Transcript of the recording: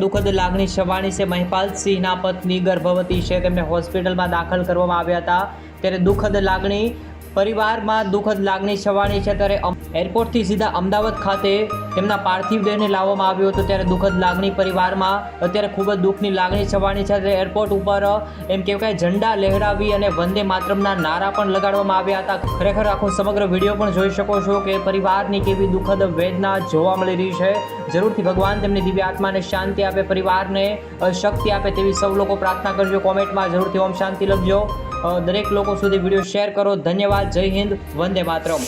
દુઃખદ લાગણી છવાણી છે. મહિપાલસિંહના પત્ની ગર્ભવતી છે. તેમને હોસ્પિટલમાં દાખલ કરવામાં આવ્યા હતા. ત્યારે દુઃખદ લાગણી પરિવારમાં દુઃખદ લાગણી છવાણી છે ત્યારે એરપોર્ટથી સીધા અમદાવાદ ખાતે તેમના પાર્થિવ દેહને લાવવામાં આવ્યો હતો ત્યારે દુઃખદ લાગણી પરિવારમાં અત્યારે ખૂબ જ દુઃખની લાગણી છવાણી છે ત્યારે એરપોર્ટ ઉપર એમ કહેવાય ઝંડા લહેરાવી અને વંદે માતરમના નારા પણ લગાડવામાં આવ્યા હતા. ખરેખર આખો સમગ્ર વીડિયો પણ જોઈ શકો છો કે પરિવારની કેવી દુઃખદ વેદના જોવા મળી રહી છે. જરૂરથી ભગવાન તેમની દિવ્ય આત્માને શાંતિ આપે, પરિવારને શક્તિ આપે તેવી સૌ લોકો પ્રાર્થના કરજો. કોમેન્ટમાં જરૂરથી ઓમ શાંતિ લખજો. દરેક લોકો સુધી વીડિયો શેર કરો. ધન્યવાદ. જય હિન્દ. વંદે માતરમ.